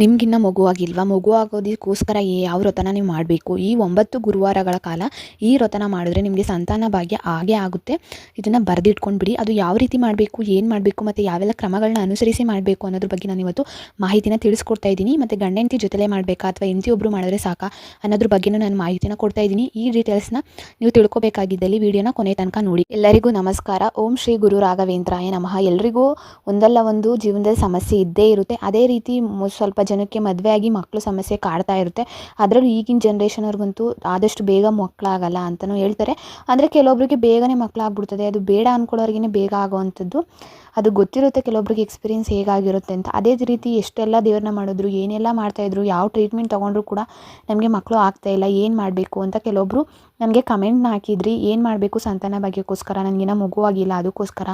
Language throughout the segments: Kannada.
ನಿಮ್ಗಿನ್ನ ಮಗು ಆಗಿಲ್ವಾ ಮಗು ಆಗೋದಕ್ಕೋಸ್ಕರ ಯಾವ ವ್ರತನ ನೀವು ಮಾಡಬೇಕು? ಈ ಒಂಬತ್ತು ಗುರುವಾರಗಳ ಕಾಲ ಈ ವ್ರತನ ಮಾಡಿದ್ರೆ ನಿಮಗೆ ಸಂತಾನ ಭಾಗ್ಯ ಆಗೇ ಆಗುತ್ತೆ. ಇದನ್ನು ಬರೆದಿಟ್ಕೊಂಡ್ಬಿಡಿ ಅದು ಯಾವ ರೀತಿ ಮಾಡಬೇಕು, ಏನು ಮಾಡಬೇಕು ಮತ್ತು ಯಾವೆಲ್ಲ ಕ್ರಮಗಳನ್ನ ಅನುಸರಿಸಿ ಮಾಡಬೇಕು ಅನ್ನೋದ್ರ ಬಗ್ಗೆ ನಾನು ಇವತ್ತು ಮಾಹಿತಿನ ತಿಳಿಸ್ಕೊಡ್ತಾ ಇದ್ದೀನಿ. ಮತ್ತು ಗಂಡ ಹೆಂಡತಿ ಜೊತೆಲೇ ಮಾಡಬೇಕಾ ಅಥವಾ ಹೆಂಡತಿ ಒಬ್ಬರು ಮಾಡಿದ್ರೆ ಸಾಕಾ ಅನ್ನೋದ್ರ ಬಗ್ಗೆನೂ ನಾನು ಮಾಹಿತಿನ ಕೊಡ್ತಾ ಇದ್ದೀನಿ. ಈ ಡೀಟೇಲ್ಸ್ನ ನೀವು ತಿಳ್ಕೊಬೇಕಾಗಿದ್ದಲ್ಲಿ ವಿಡಿಯೋನ ಕೊನೆ ತನಕ ನೋಡಿ. ಎಲ್ಲರಿಗೂ ನಮಸ್ಕಾರ. ಓಂ ಶ್ರೀ ಗುರು ರಾಘವೇಂದ್ರಾಯ ನಮಃ. ಎಲ್ರಿಗೂ ಒಂದಲ್ಲ ಒಂದು ಜೀವನದಲ್ಲಿ ಸಮಸ್ಯೆ ಇದ್ದೇ ಇರುತ್ತೆ. ಅದೇ ರೀತಿ ಸ್ವಲ್ಪ ಜನಕ್ಕೆ ಮದುವೆಯಾಗಿ ಮಕ್ಕಳು ಸಮಸ್ಯೆ ಕಾಡ್ತಾ ಇರುತ್ತೆ. ಅದರಲ್ಲೂ ಈಗಿನ ಜನ್ರೇಷನವ್ರಿಗಂತೂ ಆದಷ್ಟು ಬೇಗ ಮಕ್ಕಳಾಗಲ್ಲ ಅಂತಲೂ ಹೇಳ್ತಾರೆ. ಅಂದರೆ ಕೆಲವೊಬ್ರಿಗೆ ಬೇಗನೆ ಮಕ್ಕಳಾಗ್ಬಿಡ್ತದೆ ಅದು ಬೇಡ ಅಂದ್ಕೊಳ್ಳೋರಿಗೇ ಬೇಗ ಆಗೋವಂಥದ್ದು ಅದು ಗೊತ್ತಿರುತ್ತೆ ಕೆಲವೊಬ್ರಿಗೆ ಎಕ್ಸ್ಪೀರಿಯನ್ಸ್ ಹೇಗಾಗಿರುತ್ತೆ ಅಂತ. ಅದೇ ರೀತಿ ಎಷ್ಟೆಲ್ಲ ದೇವ್ರನ್ನ ಮಾಡಿದ್ರು, ಏನೆಲ್ಲ ಮಾಡ್ತಾಯಿದ್ರು ಯಾವ ಟ್ರೀಟ್ಮೆಂಟ್ ತೊಗೊಂಡ್ರು ಕೂಡ ನಮಗೆ ಮಕ್ಕಳು ಆಗ್ತಾಯಿಲ್ಲ ಏನು ಮಾಡಬೇಕು ಅಂತ ಕೆಲವೊಬ್ಬರು ನನಗೆ ಕಮೆಂಟ್ನ ಹಾಕಿದ್ರಿ, ಏನು ಮಾಡಬೇಕು ಸಂತಾನ ಭಾಗ್ಯಕ್ಕೋಸ್ಕರ, ನನಗಿನ್ನ ಮಗು ಆಗಿಲ್ಲ ಅದಕ್ಕೋಸ್ಕರ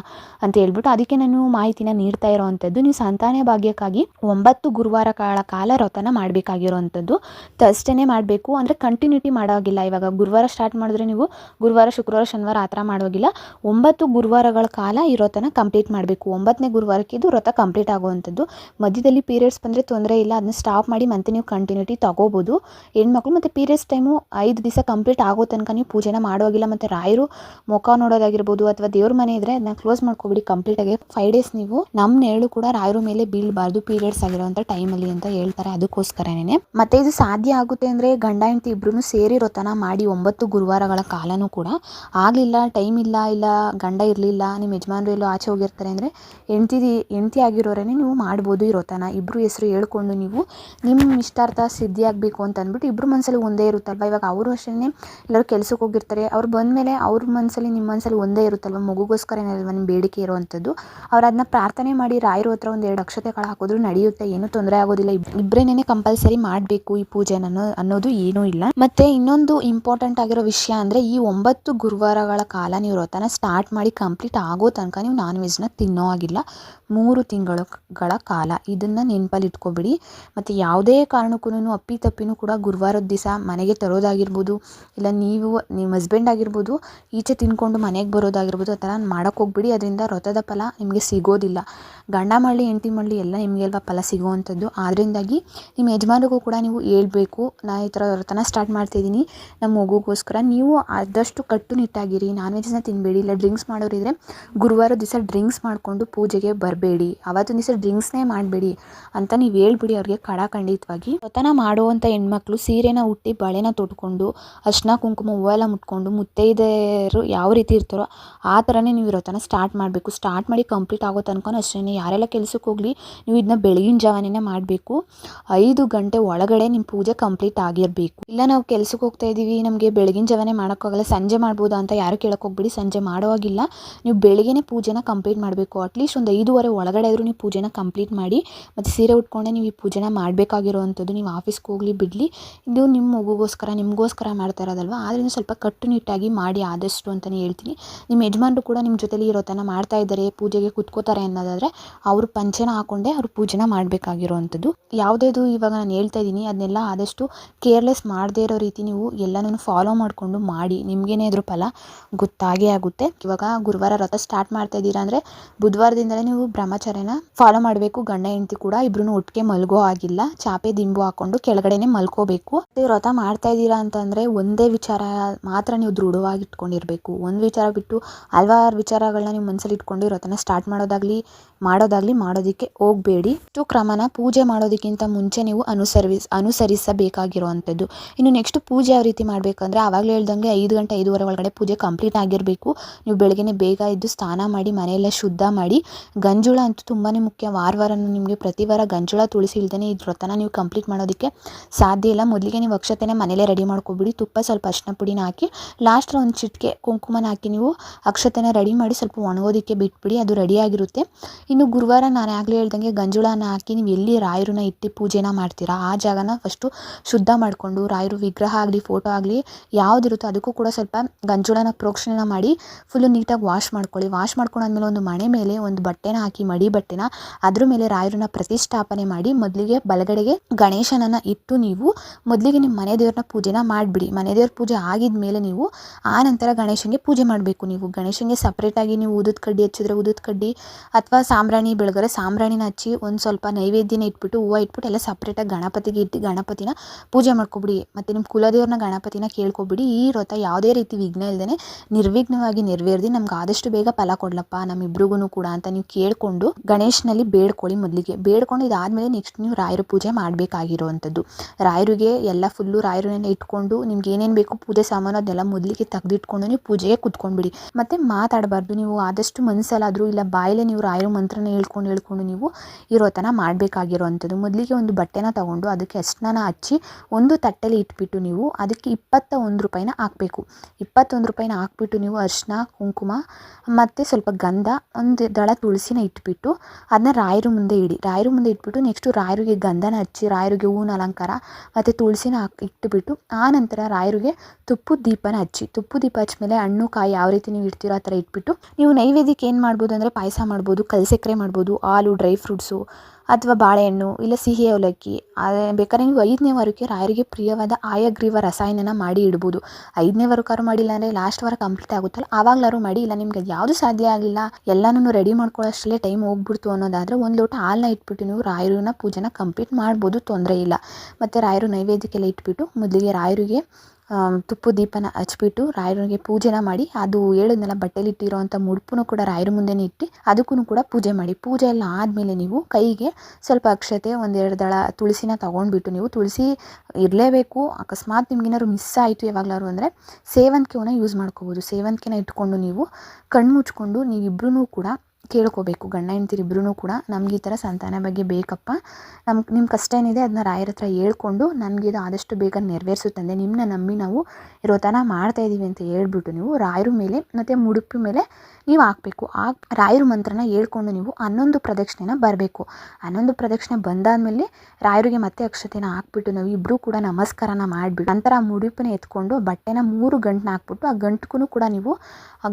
ಅಂತ ಹೇಳ್ಬಿಟ್ಟು ಅದಕ್ಕೆ ನಾನು ಮಾಹಿತಿನ ನೀಡ್ತಾ ಇರೋವಂಥದ್ದು, ನೀವು ಸಂತಾನ ಭಾಗ್ಯಕ್ಕಾಗಿ ಒಂಬತ್ತು ಗುರುವಾರ ಕಾಲ ವ್ರತನ ಮಾಡಬೇಕಾಗಿರೋವಂಥದ್ದು. ಥರ್ಸ್ಡೇನೆ ಮಾಡಬೇಕು, ಅಂದರೆ ಕಂಟಿನ್ಯೂಟಿ ಮಾಡೋಗಿಲ್ಲ ಇವಾಗ ಗುರುವಾರ ಸ್ಟಾರ್ಟ್ ಮಾಡಿದ್ರೆ ನೀವು ಗುರುವಾರ, ಶುಕ್ರವಾರ, ಶನಿವಾರ ಆ ಥರ ಮಾಡೋಗಿಲ್ಲ ಒಂಬತ್ತು ಗುರುವಾರಗಳ ಕಾಲ ಈ ವ್ರತನ ಕಂಪ್ಲೀಟ್ ಮಾಡಬೇಕು. ಒಂಬತ್ತನೇ ಗುರುವಾರಕ್ಕೆ ಇದು ವ್ರತ ಕಂಪ್ಲೀಟ್ ಆಗುವಂಥದ್ದು. ಮಧ್ಯದಲ್ಲಿ ಪೀರಿಯಡ್ಸ್ ಬಂದರೆ ತೊಂದರೆ ಇಲ್ಲ, ಅದನ್ನ ಸ್ಟಾಪ್ ಮಾಡಿ ಮತ್ತೆ ನೀವು ಕಂಟಿನ್ಯೂಟಿ ತಗೋಬೋದು. ಹೆಣ್ಮಕ್ಳು ಮತ್ತು ಪೀರಿಯಡ್ಸ್ ಟೈಮು ಐದು ದಿವಸ ಕಂಪ್ಲೀಟ್ ಆಗೋ ತನಕ ನೀವು ಪೂಜೆನ ಮಾಡೋಗಿಲ್ಲ ಮತ್ತು ರಾಯರು ಮುಖ ನೋಡೋದಾಗಿರ್ಬೋದು ಅಥವಾ ದೇವ್ರ ಮನೆ ಇದ್ರೆ ಅದನ್ನ ಕ್ಲೋಸ್ ಮಾಡ್ಕೊಬಿಡಿ ಕಂಪ್ಲೀಟಾಗಿ ಫೈವ್ ಡೇಸ್ ನೀವು ನಮ್ಮ ನೇಳು ಕೂಡ ರಾಯರ ಮೇಲೆ ಬೀಳಬಾರ್ದು ಪೀರಿಯಡ್ಸ್ ಆಗಿರೋಂಥ ಟೈಮಲ್ಲಿ ಅಂತ ಹೇಳ್ತಾರೆ ಅದಕ್ಕೋಸ್ಕರನೇ ಮತ್ತೆ ಇದು ಸಾಧ್ಯ ಆಗುತ್ತೆ ಅಂದರೆ ಗಂಡ ಹೆಂಡತಿ ಇಬ್ಬರೂ ಸೇರಿ ವ್ರತನ ಮಾಡಿ ಒಂಬತ್ತು ಗುರುವಾರಗಳ ಕಾಲನೂ ಕೂಡ ಆಗಲಿಲ್ಲ ಟೈಮ್ ಇಲ್ಲ ಇಲ್ಲ, ಗಂಡ ಇರಲಿಲ್ಲ ನಿಮ್ಮ ಯಜಮಾನ್ರು ಎಲ್ಲೋ ಆಚೆ ಹೋಗಿರ್ತಾರೆ ಅಂದರೆ ಹೆಂಡ್ತಿ ಹೆಂಡತಿ ಆಗಿರೋರೇ ನೀವು ಮಾಡ್ಬೋದು ಈ ವ್ರತನ ಇಬ್ಬರು ಹೆಸರು ಹೇಳ್ಕೊಂಡು ನೀವು ನಿಮ್ಮ ಇಷ್ಟಾರ್ಥ ಸಿದ್ಧಿ ಆಗಬೇಕು ಅಂತ ಅಂದ್ಬಿಟ್ಟು ಇಬ್ಬರು ಮನಸ್ಸಲ್ಲಿ ಒಂದೇ ಇರುತ್ತಲ್ವ? ಇವಾಗ ಅವರು ಅಷ್ಟೇ ಎಲ್ಲರೂ ಕೆಲ್ಸಕ್ಕೆ ಹೋಗಿರ್ತಾರೆ, ಅವ್ರು ಬಂದಮೇಲೆ ಅವ್ರ ಮನಸ್ಸಲ್ಲಿ ನಿಮ್ಮ ಮನಸ್ಸಲ್ಲಿ ಒಂದೇ ಇರುತ್ತಲ್ವ? ಮಗುಗೋಸ್ಕರ ಏನಲ್ವ ನಿಮ್ಮ ಬೇಡಿಕೆ ಇರುವಂಥದ್ದು. ಅವ್ರು ಅದನ್ನ ಪ್ರಾರ್ಥನೆ ಮಾಡಿ ರಾಯರ ಹತ್ರ ಒಂದು ಎರಡು ಅಕ್ಷತೆಗಳು ಹಾಕಿದ್ರು ನಡೆಯುತ್ತೆ, ಏನೂ ತೊಂದರೆ ಆಗೋದಿಲ್ಲ. ಇಬ್ಬರೇನೇ ಕಂಪಲ್ಸರಿ ಮಾಡಬೇಕು ಈ ಪೂಜೆನ ಅನ್ನೋ, ಅನ್ನೋದು ಏನೂ ಇಲ್ಲ. ಮತ್ತೆ ಇನ್ನೊಂದು ಇಂಪಾರ್ಟೆಂಟ್ ಆಗಿರೋ ವಿಷಯ ಅಂದರೆ ಈ ಒಂಬತ್ತು ಗುರುವಾರಗಳ ಕಾಲ ನೀವು ವ್ರತನ ಸ್ಟಾರ್ಟ್ ಮಾಡಿ ಕಂಪ್ಲೀಟ್ ಆಗೋ ತನಕ ನೀವು ನಾನ್ ವೆಜ್ನ ತಿನ್ನೋ ಆಗಿಲ್ಲ ಮೂರು ತಿಂಗಳುಗಳ ಕಾಲ. ಇದನ್ನು ನೆನಪಲ್ಲಿ ಇಟ್ಕೊಬಿಡಿ. ಮತ್ತು ಯಾವುದೇ ಕಾರಣಕ್ಕೂ ಅಪ್ಪಿ ತಪ್ಪಿನೂ ಕೂಡ ಗುರುವಾರದ ದಿವಸ ಮನೆಗೆ ತರೋದಾಗಿರ್ಬೋದು, ಇಲ್ಲ ನೀವು ನಿಮ್ಮ ಹಸ್ಬೆಂಡ್ ಆಗಿರ್ಬೋದು, ಈಚೆ ತಿನ್ಕೊಂಡು ಮನೆಗೆ ಬರೋದಾಗಿರ್ಬೋದು, ಆ ಥರ ಮಾಡೋಕ್ಕೆ ಹೋಗ್ಬಿಡಿ. ಅದರಿಂದ ವ್ರತದ ಫಲ ನಿಮಗೆ ಸಿಗೋದಿಲ್ಲ. ಗಂಡ ಮಾಡಲಿ, ಹೆಂಡತಿ ಮಾಡಲಿ, ಎಲ್ಲ ನಿಮಗೆ ಅಲ್ವಾ ಫಲ ಸಿಗುವಂಥದ್ದು. ಆದ್ದರಿಂದಾಗಿ ನಿಮ್ಮ ಯಜಮಾನಿಗೂ ಕೂಡ ನೀವು ಹೇಳ್ಬೇಕು. ನಾನು ಈ ಥರ ವ್ರತನ ಸ್ಟಾರ್ಟ್ ಮಾಡ್ತಾಯಿದ್ದೀನಿ ನಮ್ಮ ಮಗುಗೋಸ್ಕರ ನೀವು ಆದಷ್ಟು ಕಟ್ಟುನಿಟ್ಟಾಗಿರಿ. ನಾನ್ ವೆಜ್ನ ತಿನ್ನಬೇಡಿ ಇಲ್ಲ ಡ್ರಿಂಕ್ಸ್ ಮಾಡೋರಿದ್ರೆ ಗುರುವಾರ ದಿವಸ ಡ್ರಿಂಕ್ಸ್ ಮಾಡಿಕೊಂಡು ಪೂಜೆಗೆ ಬರಬೇಡಿ. ಅವತ್ತೊಂದು ದಿವಸ ಡ್ರಿಂಕ್ಸ್ನೇ ಮಾಡಬೇಡಿ ಅಂತ ನೀವು ಹೇಳ್ಬಿಡಿ ಅವ್ರಿಗೆ ಖಡಾಖಂಡಿತವಾಗಿ. ವ್ರತನ ಮಾಡುವಂಥ ಹೆಣ್ಮಕ್ಳು ಸೀರೆನ ಉಟ್ಟಿ ಬಳೆನ ತೊಟ್ಕೊಂಡು ಅರ್ಶಿನ ಕುಂಕುಮ ಹೂವೆಲ್ಲ ಮುಟ್ಕೊಂಡು ಮುತ್ತೈದೆಯರು ಯಾವ ರೀತಿ ಇರ್ತಾರೋ ಆ ಥರನೇ ನೀವು ಇರೋ ತನಕ ಸ್ಟಾರ್ಟ್ ಮಾಡಬೇಕು. ಸ್ಟಾರ್ಟ್ ಮಾಡಿ ಕಂಪ್ಲೀಟ್ ಆಗೋ ತನಕ ಅಷ್ಟೇ. ಯಾರೆಲ್ಲ ಕೆಲಸಕ್ಕೆ ಹೋಗಲಿ, ನೀವು ಇದನ್ನ ಬೆಳಗಿನ ಜಾವನೇ ಮಾಡಬೇಕು. ಐದು ಗಂಟೆ ಒಳಗಡೆ ನಿಮ್ಮ ಪೂಜೆ ಕಂಪ್ಲೀಟ್ ಆಗಿರಬೇಕು. ಇಲ್ಲ ನಾವು ಕೆಲಸಕ್ಕೆ ಹೋಗ್ತಾ ಇದ್ದೀವಿ, ನಮಗೆ ಬೆಳಗಿನ ಜಾವನೇ ಮಾಡೋಕ್ಕಾಗಲ್ಲ, ಸಂಜೆ ಮಾಡ್ಬೋದಾ ಅಂತ ಯಾರು ಕೇಳಕ್ಕೆ ಹೋಗ್ಬಿಡಿ. ಸಂಜೆ ಮಾಡೋವಾಗಿಲ್ಲ. ನೀವು ಬೆಳಗ್ಗೆನೇ ಪೂಜೆನ ಕಂಪ್ಲೀಟ್ ಮಾಡಬೇಕು. ಅಟ್ಲೀಸ್ಟ್ ಒಂದು ಐದೂವರೆ ಒಳಗಡೆ ಆದರೂ ನೀವು ಪೂಜೆನ ಕಂಪ್ಲೀಟ್ ಮಾಡಿ, ಮತ್ತು ಸೀರೆ ಉಟ್ಕೊಂಡೆ ನೀವು ಈ ಪೂಜೆನ ಮಾಡಬೇಕಾಗಿರೋವಂಥದ್ದು ನೀವು ಆಫೀಸ್ಗೆ ಹೋಗಲಿ, ಬಿಡಲಿ. ಇದು ನಿಮ್ಮ ಮಗುಗೋಸ್ಕರ, ನಿಮಗೋಸ್ಕರ ಮಾಡ್ತಾ ಇರೋದಲ್ವ? ಆದ್ದರಿಂದ ಸ್ವಲ್ಪ ಕಟ್ಟುನಿಟ್ಟಾಗಿ ಮಾಡಿ ಆದಷ್ಟು ಅಂತಲೇ ಹೇಳ್ತೀನಿ. ನಿಮ್ಮ ಯಜಮಾನ್ರು ಕೂಡ ನಿಮ್ಮ ಜೊತೆಲಿ ಇರೋತನ ಮಾಡ್ತಾ ಇದ್ದಾರೆ, ಪೂಜೆಗೆ ಕುತ್ಕೋತಾರೆ ಅನ್ನೋದಾದರೆ ಅವರು ಪಂಚನ ಹಾಕೊಂಡೆ ಅವರು ಪೂಜೆನ ಮಾಡಬೇಕಾಗಿರೋವಂಥದ್ದು. ಯಾವುದೇದು ಇವಾಗ ನಾನು ಹೇಳ್ತಾ ಇದ್ದೀನಿ, ಅದನ್ನೆಲ್ಲ ಆದಷ್ಟು ಕೇರ್ಲೆಸ್ ಮಾಡದೇ ಇರೋ ರೀತಿ ನೀವು ಎಲ್ಲನೂ ಫಾಲೋ ಮಾಡಿಕೊಂಡು ಮಾಡಿ. ನಿಮಗೇನೇ ಇದ್ರ ಫಲ ಗೊತ್ತಾಗೇ ಆಗುತ್ತೆ. ಇವಾಗ ಗುರುವಾರ ರಥ ಸ್ಟಾರ್ಟ್ ಮಾಡ್ತಾ ಇದ್ದೀರಾ ಅಂದರೆ ಬುಧವಾರದಿಂದಲೇ ನೀವು ಬ್ರಹ್ಮಚರ್ಯನ ಫಾಲೋ ಮಾಡಬೇಕು. ಗಂಡ, ಹೆಂಡತಿ ಕೂಡ ಇಬ್ರು ಒಟ್ಟಿಗೆ ಮಲ್ಗೋ ಆಗಿಲ್ಲ ಚಾಪೆ ದಿಂಬು ಹಾಕೊಂಡು ಕೆಳಗಡೆನೆ ಮಲ್ಕೋಬೇಕು. ರಥ ಮಾಡ್ತಾ ಇದ್ದೀರಾ ಅಂತಂದರೆ ಒಂದೇ ವಿಚಾರ ಮಾತ್ರ ನೀವು ದೃಢವಾಗಿ ಇಟ್ಕೊಂಡಿರಬೇಕು ಒಂದು ವಿಚಾರ ಬಿಟ್ಟು ಹಲವಾರು ವಿಚಾರಗಳನ್ನ ನೀವು ಮನಸ್ಸಲ್ಲಿ ಇಟ್ಕೊಂಡು ವ್ರತನ ಸ್ಟಾರ್ಟ್ ಮಾಡೋದಾಗಲಿ ಮಾಡೋದಾಗಲಿ ಮಾಡೋದಕ್ಕೆ ಹೋಗಬೇಡಿ. ಇಷ್ಟು ಕ್ರಮನ ಪೂಜೆ ಮಾಡೋದಕ್ಕಿಂತ ಮುಂಚೆ ನೀವು ಅನುಸರಿಸ್, ಅನುಸರಿಸಬೇಕಾಗಿರುವಂಥದ್ದು. ಇನ್ನು ನೆಕ್ಸ್ಟ್ ಪೂಜೆ ಯಾವ ರೀತಿ ಮಾಡಬೇಕಂದ್ರೆ ಆವಾಗಲೇ ಹೇಳ್ದಂಗೆ ಐದು ಗಂಟೆ ಐದೂವರೆ ಒಳಗಡೆ ಪೂಜೆ ಕಂಪ್ಲೀಟ್ ಆಗಿರಬೇಕು. ನೀವು ಬೆಳಗ್ಗೆ ಬೇಗ ಎದ್ದು ಸ್ನಾನ ಮಾಡಿ, ಮನೆಯೆಲ್ಲ ಶುದ್ಧ ಮಾಡಿ, ಗಂಜುಳ ಅಂತೂ ತುಂಬಾ ಮುಖ್ಯ. ವಾರ ವಾರನೂ ನಿಮಗೆ ಪ್ರತಿ ವಾರ ಗಂಜುಳ, ತುಳಸಿ ಇಲ್ದೇ ಈ ವ್ರತನ ನೀವು ಕಂಪ್ಲೀಟ್ ಮಾಡೋದಕ್ಕೆ ಸಾಧ್ಯ ಇಲ್ಲ. ಮೊದಲಿಗೆ ನೀವು ಅಕ್ಷತೆನೇ ಮನೇಲೇ ರೆಡಿ ಮಾಡ್ಕೊಬಿಡಿ. ತುಪ್ಪ ಸ್ವಲ್ಪ ಅರಿಶಿನ ಪುಡಿನ ಹಾಕಿ ಲಾಸ್ಟ್ ಒಂದು ಚಿಟಿಕೆ ಕುಂಕುಮನ ಹಾಕಿ ನೀವು ಅಕ್ಷತೆನ ರೆಡಿ ಮಾಡಿ ಸ್ವಲ್ಪ ಒಣಗೋದಕ್ಕೆ ಬಿಟ್ಬಿಡಿ, ಅದು ರೆಡಿಯಾಗಿರುತ್ತೆ ಇನ್ನು ಗುರುವಾರ ನಾನು ಆಗಲೇ ಹೇಳ್ದಂಗೆ ಗಂಜುಳನ ಹಾಕಿ ನೀವು ಎಲ್ಲಿ ರಾಯರನ್ನ ಇಟ್ಟು ಪೂಜೆನ ಮಾಡ್ತೀರಾ, ಆ ಜಾಗನ ಫಸ್ಟು ಶುದ್ಧ ಮಾಡಿಕೊಂಡು ರಾಯರು ವಿಗ್ರಹ ಆಗಲಿ ಫೋಟೋ ಆಗಲಿ ಯಾವುದಿರುತ್ತೋ ಅದಕ್ಕೂ ಕೂಡ ಸ್ವಲ್ಪ ಗಂಜುಳನ ಪ್ರೋಕ್ಷಣೆನ ಮಾಡಿ ಫುಲ್ಲು ನೀಟಾಗಿ ವಾಶ್ ಮಾಡ್ಕೊಳ್ಳಿ. ವಾಶ್ ಮಾಡ್ಕೊಂಡಾದ್ಮೇಲೆ ಒಂದು ಮಣೆ ಮೇಲೆ ಒಂದು ಬಟ್ಟೆನ ಹಾಕಿ, ಮಡಿ ಬಟ್ಟೆನ ಅದ್ರ ಮೇಲೆ ರಾಯರನ್ನ ಪ್ರತಿಷ್ಠಾಪನೆ ಮಾಡಿ ಮೊದಲಿಗೆ ಬಲಗಡೆಗೆ ಗಣೇಶನನ್ನ ಇಟ್ಟು ನೀವು ಮೊದಲಿಗೆ ನಿಮ್ಮ ಮನೆ ದೇವ್ರನ್ನ ಪೂಜೆನ ಮಾಡಿಬಿಡಿ. ಮನೆ ದೇವ್ರ ಪೂಜೆ ಆಗಿದ ಮೇಲೆ ನೀವು ಆ ನಂತರ ಗಣೇಶನಿಗೆ ಪೂಜೆ ಮಾಡಬೇಕು ನೀವು. ಗಣೇಶನಿಗೆ ಸಪ್ರೇಟಾಗಿ ನೀವು ಊದದ ಕಡ್ಡಿ ಹಚ್ಚಿದ್ರೆ ಊದದ ಕಡ್ಡಿ ಅಥವಾ ಸಾಂಬ್ರಾಣಿ ಬೆಳಗರೆ ಸಾಂಬ್ರಾಣಿನ ಹಚ್ಚಿ ಒಂದು ಸ್ವಲ್ಪ ನೈವೇದ್ಯನ ಇಟ್ಬಿಟ್ಟು ಹೂವು ಇಟ್ಬಿಟ್ಟು ಎಲ್ಲ ಸಪ್ರೇಟಾಗಿ ಗಣಪತಿಗೆ ಇಟ್ಟು ಗಣಪತಿನ ಪೂಜೆ ಮಾಡ್ಕೊಬಿಡಿ. ಮತ್ತು ನಿಮ್ಮ ಕುಲದೇವ್ರನ್ನ ಗಣಪತಿನ ಕೇಳ್ಕೊಬಿಡಿ. ಈ ವ್ರತ ಯಾವುದೇ ರೀತಿ ವಿಘ್ನ ಇಲ್ಲದೇ ನಿರ್ವಿಘ್ನವಾಗಿ ನೆರವೇರ್ದಿ ನಮ್ಗೆ ಆದಷ್ಟು ಬೇಗ ಫಲ ಕೊಡ್ಲಪ್ಪ. ನಮ್ಮಿಬ್ರಿಗೂ ಕೂಡ ಅಂತ ನೀವು ಕೇಳಿಕೊಂಡು ಗಣೇಶನಲ್ಲಿ ಬೇಡ್ಕೊಳ್ಳಿ ಮೊದಲಿಗೆ. ಬೇಡ್ಕೊಂಡು ಇದಾದಮೇಲೆ ನೆಕ್ಸ್ಟ್ ನೀವು ರಾಯರ ಪೂಜೆ ಮಾಡಬೇಕಾಗಿರೋವಂಥದ್ದು ರಾಯರಿಗೆ ಎಲ್ಲ ಫುಲ್ಲು ರಾಯರನ್ನ ಇಟ್ಕೊಂಡು ನಿಮ್ಗೆ ಏನೇನು ಬೇಕು ಪೂಜೆ ಸಾಮಾನು ಅದನ್ನೆಲ್ಲ ಮೊದಲಿಗೆ ತೆಗೆದಿಟ್ಕೊಂಡು ನೀವು ಪೂಜೆಗೆ ಕುತ್ಕೊಂಡ್ಬಿಡಿ. ಮತ್ತು ಮಾತಾಡಬಾರ್ದು. ನೀವು ಆದಷ್ಟು ಮನಸ್ಸಲ್ಲಾದರೂ ಇಲ್ಲ ಬಾಯಲ್ಲೇ ನೀವು ರಾಯರ ಮಂತ್ರನ ಹೇಳ್ಕೊಂಡು ಹೇಳ್ಕೊಂಡು ನೀವು ಇರೋತನ ಮಾಡಬೇಕಾಗಿರೋವಂಥದ್ದು ಮೊದಲಿಗೆ ಒಂದು ಬಟ್ಟೆನ ತೊಗೊಂಡು ಅದಕ್ಕೆ ಅಷ್ಟನ್ನ ಹಚ್ಚಿ ಒಂದು ತಟ್ಟೆಲಿ ಇಟ್ಬಿಟ್ಟು ನೀವು ಅದಕ್ಕೆ ಇಪ್ಪತ್ತ ಒಂದು ರೂಪಾಯಿನ ಹಾಕಬೇಕು. ಇಪ್ಪತ್ತೊಂದು ರೂಪಾಯಿನ ಹಾಕ್ಬಿಟ್ಟು ನೀವು ಅರಿಶಿನ ಕುಂಕುಮ ಮತ್ತು ಸ್ವಲ್ಪ ಗಂಧ, ಒಂದು ದಳ ತುಳಸಿನ ಇಟ್ಬಿಟ್ಟು ಅದನ್ನ ರಾಯರ ಮುಂದೆ ಇಡಿ. ರಾಯರ ಮುಂದೆ ಇಟ್ಬಿಟ್ಟು ನೆಕ್ಸ್ಟು ರಾಯರಿಗೆ ಗಂಧನ ಹಚ್ಚಿ, ರಾಯರಿಗೆ ಹೂವಿನ ಅಲಂಕಾರ ಮತ್ತು ತುಳಸಿನ ಹಾಕಿ ಇಟ್ಬಿಟ್ಟು ಆ ನಂತರ ರಾಯರಿಗೆ ತುಪ್ಪದ ದೀಪನ ಹಚ್ಚಿ. ತುಪ್ಪದ ದೀಪ ಹಚ್ಚಮೇಲೆ ಹಣ್ಣು, ಕಾಯಿ ಯಾವ ರೀತಿ ನೀವು ಇಡ್ತೀರೋ ಆ ಥರ ಇಟ್ಬಿಟ್ಟು ನೀವು ನೈವೇದ್ಯಕ್ಕೆ ಏನು ಮಾಡ್ಬೋದು ಅಂದರೆ ಪಾಯಸ ಮಾಡ್ಬೋದು, ಕಲ್ಸಕ್ರೆ ಮಾಡ್ಬೋದು, ಹಾಲು, ಡ್ರೈ ಫ್ರೂಟ್ಸು ಅಥವಾ ಬಾಳೆಹಣ್ಣು ಇಲ್ಲ ಸಿಹಿ ಅವಲಕ್ಕಿ. ಬೇಕಾದ್ರೆ ನೀವು ಐದನೇ ವಾರಕ್ಕೆ ರಾಯರಿಗೆ ಪ್ರಿಯವಾದ ಆಯಗ್ರೀವ ರಸಾಯನನ ಮಾಡಿ ಇಡ್ಬೋದು. ಐದನೇ ವಾರಕ್ಕಾರು ಮಾಡಿಲ್ಲ ಅಂದರೆ ಲಾಸ್ಟ್ ವಾರ ಕಂಪ್ಲೀಟ್ ಆಗುತ್ತಲ್ಲ. ಆವಾಗಲಾರು ಮಾಡಿ, ಇಲ್ಲ ನಿಮ್ಗೆ ಅದು ಯಾವುದು ಸಾಧ್ಯ ಆಗಿಲ್ಲ ಎಲ್ಲನೂ ರೆಡಿ ಮಾಡ್ಕೊಳ್ಳೋಷ್ಟರಲ್ಲೇ ಟೈಮ್ ಹೋಗ್ಬಿಡ್ತು ಅನ್ನೋದಾದರೆ ಒಂದು ಲೋಟ ಹಾಲನ್ನ ಇಟ್ಬಿಟ್ಟು ನೀವು ರಾಯರನ್ನ ಪೂಜೆನ ಕಂಪ್ಲೀಟ್ ಮಾಡ್ಬೋದು ತೊಂದರೆ ಇಲ್ಲ. ಮತ್ತು ರಾಯರು ನೈವೇದ್ಯಕ್ಕೆಲ್ಲ ಇಟ್ಬಿಟ್ಟು ಮೊದಲಿಗೆ ರಾಯರಿಗೆ ತುಪ್ಪದ ದೀಪನ ಹಚ್ಬಿಟ್ಟು ರಾಯರಿಗೆ ಪೂಜೆನ ಮಾಡಿ, ಅದು ಹೇಳಿದ್ನಲ್ಲ ಬಟ್ಟೆಲಿ ಇಟ್ಟಿರೋವಂಥ ಮುಡುಪನ್ನು ಕೂಡ ರಾಯರ ಮುಂದೆನೇ ಇಟ್ಟು ಅದಕ್ಕೂ ಕೂಡ ಪೂಜೆ ಮಾಡಿ. ಪೂಜೆ ಎಲ್ಲ ಆದಮೇಲೆ ನೀವು ಕೈಗೆ ಸ್ವಲ್ಪ ಅಕ್ಷತೆ, ಒಂದೆರಡು ದಳ ತುಳಸಿನ ತೊಗೊಂಡ್ಬಿಟ್ಟು ನೀವು ತುಳಸಿ ಇರಲೇಬೇಕು. ಅಕಸ್ಮಾತ್ ನಿಮ್ಗೇನಾದ್ರು ಮಿಸ್ ಆಯಿತು ಯಾವಾಗಲಾದ್ರು ಅಂದರೆ ಸೇವಂತಿಗೆ ಯೂಸ್ ಮಾಡ್ಕೋಬೋದು. ಸೇವಂತಿಗೆನ ಇಟ್ಕೊಂಡು ನೀವು ಕಣ್ಣು ಮುಚ್ಕೊಂಡು ನೀವಿಬ್ರೂ ಕೂಡ ಕೇಳ್ಕೋಬೇಕು, ಗಂಡ ಹೆಂಡ್ತಿರು ಕೂಡ ನಮ್ಗೆ ಈ ಥರ ಸಂತಾನ ಬಗ್ಗೆ ಬೇಕಪ್ಪ. ನಮ್ಗೆ ನಿಮ್ಮ ಕಷ್ಟ ಏನಿದೆ ಅದನ್ನ ರಾಯರ ಹತ್ರ ಹೇಳ್ಕೊಂಡು ನನಗೆ ಇದು ಆದಷ್ಟು ಬೇಗ ನೆರವೇರಿಸುತ್ತಂದೆ ನಿಮ್ಮನ್ನ ನಂಬಿ ನಾವು ಇರೋತನ ಮಾಡ್ತಾ ಇದ್ದೀವಿ ಅಂತ ಹೇಳ್ಬಿಟ್ಟು ನೀವು ರಾಯರ ಮೇಲೆ ಮತ್ತು ಮುಡುಪಿ ಮೇಲೆ ನೀವು ಹಾಕಬೇಕು. ಆ ರಾಯರ ಮಂತ್ರನ ಹೇಳ್ಕೊಂಡು ನೀವು ಹನ್ನೊಂದು ಪ್ರದಕ್ಷಿಣೆನ ಬರಬೇಕು. ಹನ್ನೊಂದು ಪ್ರದಕ್ಷಿಣೆ ಬಂದಾದಮೇಲೆ ರಾಯರಿಗೆ ಮತ್ತೆ ಅಕ್ಷತೆನ ಹಾಕ್ಬಿಟ್ಟು ನಾವು ಇಬ್ಬರೂ ಕೂಡ ನಮಸ್ಕಾರನ ಮಾಡಿಬಿಟ್ಟು ನಂತರ ಆ ಮುಡುಪನ್ನ ಎತ್ಕೊಂಡು ಬಟ್ಟೆನ ಮೂರು ಗಂಟನ್ನ ಹಾಕ್ಬಿಟ್ಟು ಆ ಗಂಟಕ್ಕೂ ಕೂಡ ನೀವು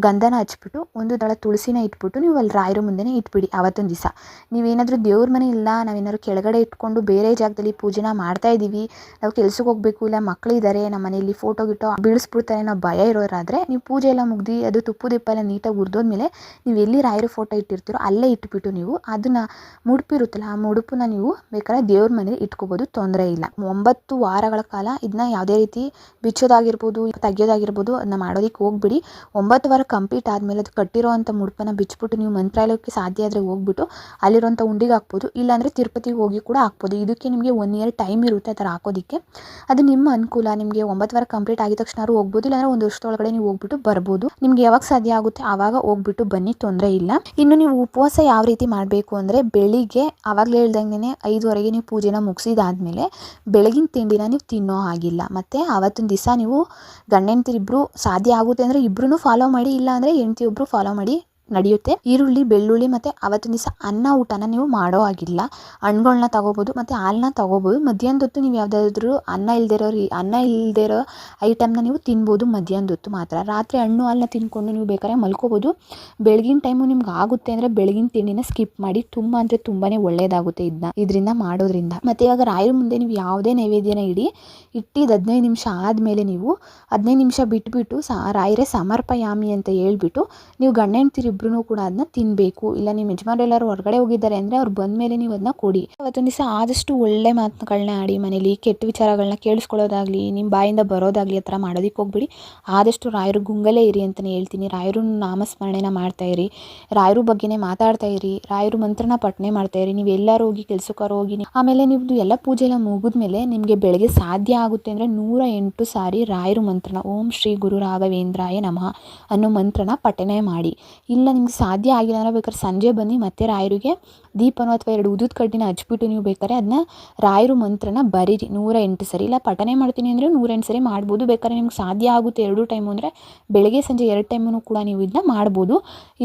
ಗಂಧನ ಹಚ್ಬಿಟ್ಟು ಒಂದು ದಳ ತುಳಸಿನ ಇಟ್ಬಿಟ್ಟು ನೀವು ಅಲ್ಲಿ ರಾಯರ ಮುಂದೆನೇ ಇಟ್ಬಿಡಿ ಅವತ್ತೊಂದು ದಿವಸ. ನೀವೇನಾದರೂ ದೇವ್ರ ಮನೆ ಇಲ್ಲ, ನಾವೇನಾದ್ರು ಕೆಳಗಡೆ ಇಟ್ಕೊಂಡು ಬೇರೆ ಜಾಗದಲ್ಲಿ ಪೂಜೆನ ಮಾಡ್ತಾ ಇದ್ದೀವಿ ನಾವು ಕೆಲ್ಸಕ್ಕೆ ಹೋಗಬೇಕು ಇಲ್ಲ ಮಕ್ಕಳಿದ್ದಾರೆ ನಮ್ಮ ಮನೆಯಲ್ಲಿ ಫೋಟೋ ಗಿಟೋ ಬೀಳಿಸ್ಬಿಡ್ತಾರೆ ಅನ್ನೋ ಭಯ ಇರೋರಾದರೆ ನೀವು ಪೂಜೆ ಎಲ್ಲ ಮುಗ್ದು ಅದು ತುಪ್ಪು ದಿಪ್ಪ ಎಲ್ಲ ನೀಟಾಗಿ ಹುರಿದೋದ್ಮೇಲೆ ನೀವು ಎಲ್ಲಿ ರಾಯರ ಫೋಟೋ ಇಟ್ಟಿರ್ತೀರೋ ಅಲ್ಲೇ ಇಟ್ಬಿಟ್ಟು ನೀವು ಅದನ್ನು ಮುಡುಪಿರುತ್ತಲ್ಲ, ಆ ಮುಡುಪನ್ನ ನೀವು ಬೇಕಾದ್ರೆ ದೇವ್ರ ಮನೇಲಿ ಇಟ್ಕೋಬೋದು, ತೊಂದರೆ ಇಲ್ಲ. ಒಂಬತ್ತು ವಾರಗಳ ಕಾಲ ಇದನ್ನ ಯಾವುದೇ ರೀತಿ ಬಿಚ್ಚೋದಾಗಿರ್ಬೋದು, ತೆಗಿಯೋದಾಗಿರ್ಬೋದು, ಅದನ್ನ ಮಾಡೋದಕ್ಕೆ ಹೋಗ್ಬಿಡಿ. ಒಂಬತ್ತು ವಾರ ಕಂಪ್ಲೀಟ್ ಆದಮೇಲೆ ಅದು ಕಟ್ಟಿರೋವಂಥ ಮುಡುಪನ್ನು ಬಿಚ್ಚಿಬಿಟ್ಟು ನೀವು ಮಂತ್ರಾಲಯಕ್ಕೆ ಸಾಧ್ಯ ಆದರೆ ಹೋಗ್ಬಿಟ್ಟು ಅಲ್ಲಿರುವಂಥ ಉಂಡಿಗೆ ಹಾಕ್ಬೋದು. ಇಲ್ಲಾಂದರೆ ತಿರುಪತಿಗೆ ಹೋಗಿ ಕೂಡ ಹಾಕ್ಬೋದು. ಇದಕ್ಕೆ ನಿಮಗೆ ಒನ್ ಇಯರ್ ಟೈಮ್ ಇರುತ್ತೆ ಆ ಥರ ಹಾಕೋದಕ್ಕೆ. ಅದು ನಿಮ್ಮ ಅನುಕೂಲ. ನಿಮಗೆ ಒಂಬತ್ತು ವಾರ ಕಂಪ್ಲೀಟ್ ಆಗಿದ ತಕ್ಷಣ ಹೋಗ್ಬೋದು. ಇಲ್ಲಾಂದರೆ ಒಂದು ವರ್ಷದೊಳಗಡೆ ನೀವು ಹೋಗ್ಬಿಟ್ಟು ಬರ್ಬೋದು. ನಿಮ್ಗೆ ಯಾವಾಗ ಸಾಧ್ಯ ಆಗುತ್ತೆ ಆವಾಗ ಹೋಗ್ಬಿಟ್ಟು ಬನ್ನಿ, ತೊಂದರೆ ಇಲ್ಲ. ಇನ್ನು ನೀವು ಉಪವಾಸ ಯಾವ ರೀತಿ ಮಾಡಬೇಕು ಅಂದರೆ ಬೆಳಿಗ್ಗೆ ಆವಾಗಲೇ ಹೇಳ್ದಂಗೆ ಐದುವರೆಗೆ ನೀವು ಪೂಜೆನ ಮುಗಿಸಿದಾದ್ಮೇಲೆ ಬೆಳಗಿನ ತಿಂಡಿನ ನೀವು ತಿನ್ನೋ ಆಗಿಲ್ಲ ಮತ್ತು ಆವತ್ತಿನ ದಿವಸ ನೀವು ಗಂಡ ಹೆಂಡ್ತಿರಿಬ್ರು ಸಾಧ್ಯ ಆಗುತ್ತೆ ಅಂದರೆ ಇಬ್ಬರೂ ಫಾಲೋ ಮಾಡಿ ಇಲ್ಲ ಅಂದರೆ ಹೆಂಡ್ತಿ ಒಬ್ಬರು ಫಾಲೋ ಮಾಡಿ ನಡೆಯುತ್ತೆ. ಈರುಳ್ಳಿ, ಬೆಳ್ಳುಳ್ಳಿ ಮತ್ತು ಅವತ್ತಿನ ದಿವಸ ಅನ್ನ, ಊಟನ ನೀವು ಮಾಡೋ ಹಾಗಿಲ್ಲ. ಹಣ್ಗಳ್ನ ತಗೋಬೋದು ಮತ್ತು ಹಾಲನ್ನ ತಗೋಬೋದು. ಮಧ್ಯಾಹ್ನದ ಹೊತ್ತು ನೀವು ಯಾವುದಾದ್ರೂ ಅನ್ನ ಇಲ್ಲದೇ ಇರೋ ಅನ್ನ ಇಲ್ಲದೇ ಇರೋ ಐಟಮ್ನ ನೀವು ತಿನ್ಬೋದು ಮಧ್ಯಾಹ್ನದ ಹೊತ್ತು ಮಾತ್ರ. ರಾತ್ರಿ ಹಣ್ಣು, ಹಾಲನ್ನ ತಿನ್ಕೊಂಡು ನೀವು ಬೇಕಾದ್ರೆ ಮಲ್ಕೋಬೋದು. ಬೆಳಗಿನ ಟೈಮು ನಿಮ್ಗೆ ಆಗುತ್ತೆ ಅಂದರೆ ಬೆಳಗಿನ ತಿಂಡಿನ ಸ್ಕಿಪ್ ಮಾಡಿ ತುಂಬ ಅಂದರೆ ತುಂಬಾ ಒಳ್ಳೆಯದಾಗುತ್ತೆ ಇದನ್ನ ಇದರಿಂದ ಮಾಡೋದ್ರಿಂದ. ಮತ್ತು ಇವಾಗ ರಾಯರ ಮುಂದೆ ನೀವು ಯಾವುದೇ ನೈವೇದ್ಯನ ಇಡಿ ಇಟ್ಟಿದ್ದು ಹದಿನೈದು ನಿಮಿಷ ಆದಮೇಲೆ ನೀವು ಹದಿನೈದು ನಿಮಿಷ ಬಿಟ್ಬಿಟ್ಟು ಸ, ರಾಯರೇ ಸಮರ್ಪಯಾಮಿ ಅಂತ ಹೇಳ್ಬಿಟ್ಟು ನೀವು ಗಂಡ ಇಬ್ರು ಕೂಡ ಅದನ್ನ ತಿನ್ನಬೇಕು ಇಲ್ಲ ನಿಮ್ಮ ಯಜಮಾನರೆಲ್ಲರೂ ಹೊರಗಡೆ ಹೋಗಿದ್ದಾರೆ ಅಂದರೆ ಅವ್ರು ಬಂದ ಮೇಲೆ ನೀವು ಅದನ್ನ ಕೊಡಿ. ಅವತ್ತೊಂದು ದಿವಸ ಆದಷ್ಟು ಒಳ್ಳೆ ಮಾತುಗಳನ್ನ ಆಡಿ ಮನೇಲಿ, ಕೆಟ್ಟ ವಿಚಾರಗಳನ್ನ ಕೇಳಿಸ್ಕೊಳ್ಳೋದಾಗಲಿ ನಿಮ್ಮ ಬಾಯಿಂದ ಬರೋದಾಗಲಿ ಆ ಥರ ಮಾಡೋದಕ್ಕೆ ಹೋಗ್ಬಿಡಿ. ಆದಷ್ಟು ರಾಯರು ಗುಂಗಲೇ ಇರಿ ಅಂತಲೇ ಹೇಳ್ತೀನಿ. ರಾಯರು ನಾಮಸ್ಮರಣೆನ ಮಾಡ್ತಾ ಇರಿ. ರಾಯರು ಬಗ್ಗೆನೇ ಮಾತಾಡ್ತಾ ಇರಿ. ರಾಯರು ಮಂತ್ರನ ಪಠನೆ ಮಾಡ್ತಾ ಇರಿ. ನೀವು ಎಲ್ಲರೂ ಹೋಗಿ, ಕೆಲ್ಸಕ್ಕಾರು ಹೋಗಿ ಆಮೇಲೆ ನೀವು ಎಲ್ಲ ಪೂಜೆ ಎಲ್ಲ ಮುಗಿದ್ಮೇಲೆ ನಿಮಗೆ ಬೆಳಗ್ಗೆ ಸಾಧ್ಯ ಆಗುತ್ತೆ ಅಂದರೆ ನೂರ ಎಂಟು ಸಾರಿ ರಾಯರು ಮಂತ್ರನ ಓಂ ಶ್ರೀ ಗುರು ರಾಘವೇಂದ್ರಾಯ ನಮಃ ಅನ್ನೋ ಮಂತ್ರನ ಪಠನೆ ಮಾಡಿ. ಇಲ್ಲ ನಿಮ್ಗೆ ಸಾಧ್ಯ ಆಗಿಲ್ಲ ಅಂದ್ರೆ ಬೇಕಾದ್ರೆ ಸಂಜೆ ಬನ್ನಿ, ಮತ್ತೆ ರಾಯರಿಗೆ ದೀಪನೋ ಅಥವಾ ಎರಡು ಉದ್ದುದ್ ಕಡ್ಡಿನ ಹಚ್ಬಿಟ್ಟು ನೀವು ಬೇಕಾದ್ರೆ ಅದನ್ನ ರಾಯರು ಮಂತ್ರನ ಬರೀರಿ. ನೂರ ಎಂಟು ಸರಿ. ಇಲ್ಲ, ಪಠನೆ ಮಾಡ್ತೀನಿ ಅಂದರೆ ನೂರ ಎಂಟು ಸರಿ ಮಾಡ್ಬೋದು. ಬೇಕಾದ್ರೆ ನಿಮ್ಗೆ ಸಾಧ್ಯ ಆಗುತ್ತೆ ಎರಡು ಟೈಮು ಅಂದರೆ ಬೆಳಗ್ಗೆ, ಸಂಜೆ ಎರಡು ಟೈಮು ಕೂಡ ನೀವು ಇದನ್ನ ಮಾಡ್ಬೋದು.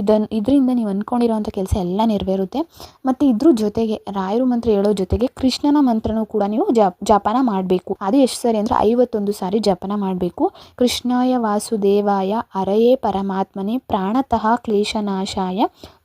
ಇದನ್ನು ಇದರಿಂದ ನೀವು ಅಂದ್ಕೊಂಡಿರೋವಂಥ ಕೆಲಸ ಎಲ್ಲ ನೆರವೇರುತ್ತೆ. ಮತ್ತು ಇದ್ರ ಜೊತೆಗೆ, ರಾಯರು ಮಂತ್ರ ಹೇಳೋ ಜೊತೆಗೆ ಕೃಷ್ಣನ ಮಂತ್ರನೂ ಕೂಡ ನೀವು ಜಪನ ಮಾಡಬೇಕು. ಅದು ಎಷ್ಟು ಸರಿ ಅಂದರೆ ಐವತ್ತೊಂದು ಸಾರಿ ಜಪನ ಮಾಡಬೇಕು. ಕೃಷ್ಣಾಯ ವಾಸುದೇವಾಯ, ಅರಯೇ ಪರಮಾತ್ಮನೇ, ಪ್ರಾಣತಃ ಕ್ಲೇಶ ಕ್ಲೇಶನಾಶಾಯ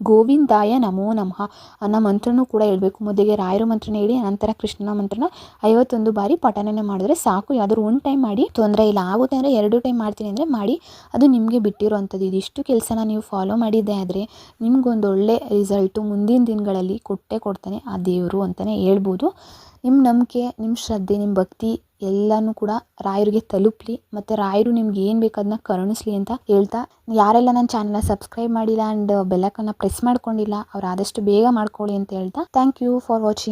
ಗೋವಿಂದಾಯ ನಮೋ ನಮಃ. ಅನ್ನೋ ಮಂತ್ರನೂ ಕೂಡ ಹೇಳಬೇಕು. ಮೊದಲಿಗೆ ರಾಯರು ಮಂತ್ರನ ಹೇಳಿ ನಂತರ ಕೃಷ್ಣನ ಮಂತ್ರನ ಐವತ್ತೊಂದು ಬಾರಿ ಪಠನೆ ಮಾಡಿದ್ರೆ ಸಾಕು. ಯಾವ್ದಾದ್ರು ಒಂದು ಟೈಮ್ ಮಾಡಿ. ತೊಂದರೆ ಇಲ್ಲ. ಆಗುತ್ತೆ ಅಂದರೆ ಎರಡು ಟೈಮ್ ಮಾಡ್ತೀನಿ ಅಂದರೆ ಮಾಡಿ. ಅದು ನಿಮಗೆ ಬಿಟ್ಟಿರೋವಂಥದ್ದು. ಇದಿಷ್ಟು ಕೆಲಸನ ನೀವು ಫಾಲೋ ಮಾಡಿದ್ದೆ ಆದರೆ ನಿಮ್ಗೊಂದು ಒಳ್ಳೆ ರಿಸಲ್ಟು ಮುಂದಿನ ದಿನಗಳಲ್ಲಿ ಕೊಟ್ಟೇ ಕೊಡ್ತಾನೆ ಆ ದೇವರು ಅಂತಲೇ ಹೇಳ್ಬೋದು. ನಿಮ್ಮ ನಂಬಿಕೆ ನಿಮ್ಮ ಶ್ರದ್ಧೆ ನಿಮ್ಮ ಭಕ್ತಿ ಎಲ್ಲನೂ ಕೂಡ ರಾಯರಿಗೆ ತಲುಪಲಿ ಮತ್ತು ರಾಯರು ನಿಮ್ಗೆ ಏನು ಬೇಕು ಅದನ್ನ ಕರುಣಿಸ್ಲಿ ಅಂತ ಹೇಳ್ತಾ, ಯಾರೆಲ್ಲ ನನ್ನ ಚಾನಲ್ನ ಸಬ್ಸ್ಕ್ರೈಬ್ ಮಾಡಿಲ್ಲ ಆ್ಯಂಡ್ ಬೆಲ್ಲಕನ್ನ ಪ್ರೆಸ್ ಮಾಡ್ಕೊಂಡಿಲ್ಲ, ಅವ್ರು ಆದಷ್ಟು ಬೇಗ ಮಾಡ್ಕೊಳ್ಳಿ ಅಂತ ಹೇಳ್ತಾ ಥ್ಯಾಂಕ್ ಯು ಫಾರ್ ವಾಚಿಂಗ್